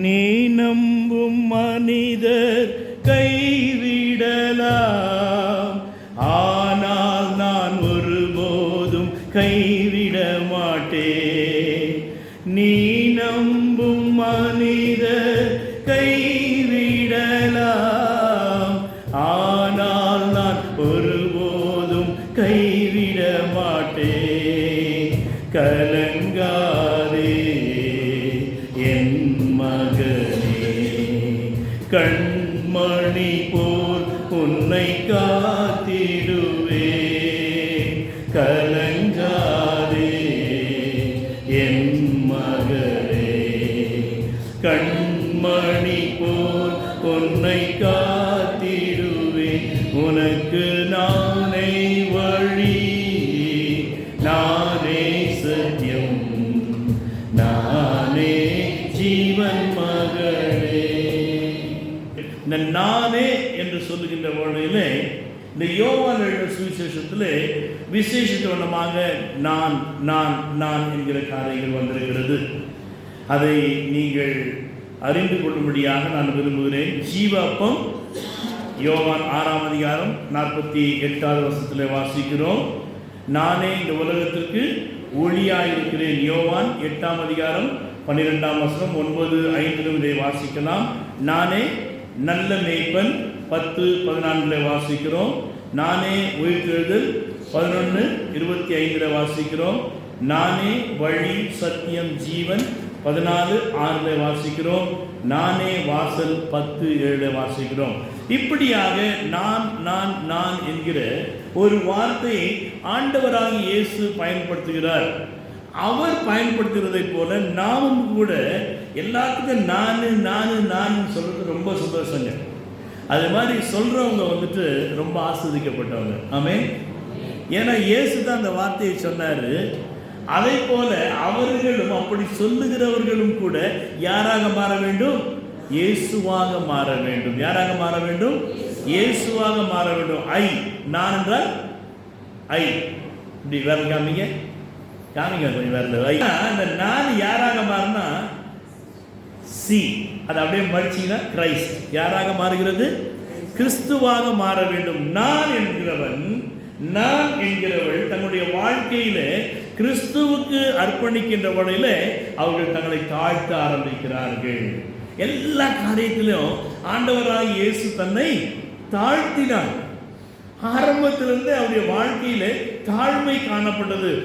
நீ நம்பும் மனிதர் கைவிடலாம். ஆனால் நான் ஒருபோதும் கைவிட மாட்டேன் நீ நம்பும் மனிதர் கைவிடலாம். ஆனால் நான் ஒருபோதும் கைவிட மாட்டேன் கலங்கா கண்மணி போல் உன்னை காத்திடுவே. கலங்காதே என் மகளே. கண்மணி போல் உன்னை காத்திடுவே. உனக்கு நானே வழி. நானே சத்தியம். நானே ஜீவன் மகளே இந்த நானே என்று சொல்லுகின்ற வேளையிலே இந்த யோவான் எழுத சுவிசேஷத்திலே விசேஷத்தவனமாக நான் நான் நான் என்கிற காரியங்கள் வந்திருக்கிறது. அதை நீங்கள் அறிந்து கொள்ளும்படியாக நான் விரும்புகிறேன். ஜீவ அப்பம் யோவான் ஆறாம் அதிகாரம் நாற்பத்தி எட்டாவது வருஷத்தில் வாசிக்கிறோம். நானே இந்த உலகத்திற்கு ஒளியாயிருக்கிறேன். யோவான் எட்டாம் அதிகாரம் பன்னிரெண்டாம் வருஷம் ஒன்பது ஐந்திலும் இதை வாசிக்கலாம். நானே நல்ல மேய்ப்பன். பத்து பதினான்கில் வாசிக்கிறோம். நானே உயிர்த்தெழுதல். பதினொன்று இருபத்தி ஐந்தில் வாசிக்கிறோம். நானே வழி சத்தியம் ஜீவன். பதினாலு ஆறில் வாசிக்கிறோம். நானே வாசல் பத்து ஏழில் வாசிக்கிறோம். இப்படியாக நான் நான் நான் என்கிற ஒரு வார்த்தையை ஆண்டவராக இயேசு பயன்படுத்துகிறார். அவர் பயன்படுத்துகிறதைப் போல நாமும் கூட எல்லாத்துக்கும் நானு நானு நான் சொல்கிறது ரொம்ப சந்தோஷங்க. அது மாதிரி சொல்கிறவங்க வந்துட்டு ரொம்ப ஆஸ்வதிக்கப்பட்டவங்க. ஆமே ஏன்னா இயேசு தான் அந்த வார்த்தையை சொன்னார். அதை போல அவர்களும் அப்படி சொல்லுகிறவர்களும் கூட யாராக மாற வேண்டும்? இயேசுவாக மாற வேண்டும். யாராக மாற வேண்டும்? இயேசுவாக மாற வேண்டும். ஐ. நான் என்றால் ஐ. இப்படி வேலை காமிங்க. காமிங்க கொஞ்சம் வேற ஐ இந்த நான் யாராக மாறினா சி அது அப்படியே மடிச்சீங்கன்னா கிரைஸ்ட் யாராக மாறுகிறது? கிறிஸ்துவாக மாற வேண்டும். நான் என்கிறவன் நான் என்கிறவள் தன்னுடைய வாழ்க்கையில கிறிஸ்துவுக்கு அர்ப்பணிக்கின்ற வழியில அவர்கள் தங்களை தாழ்த்த ஆரம்பிக்கிறார்கள். எல்லா காரியத்திலும் ஆண்டவராக இயேசு தன்னை தாழ்த்தினார். ஆரம்பத்திலிருந்து அவருடைய வாழ்க்கையில தாழ்மை காணப்பட்டது.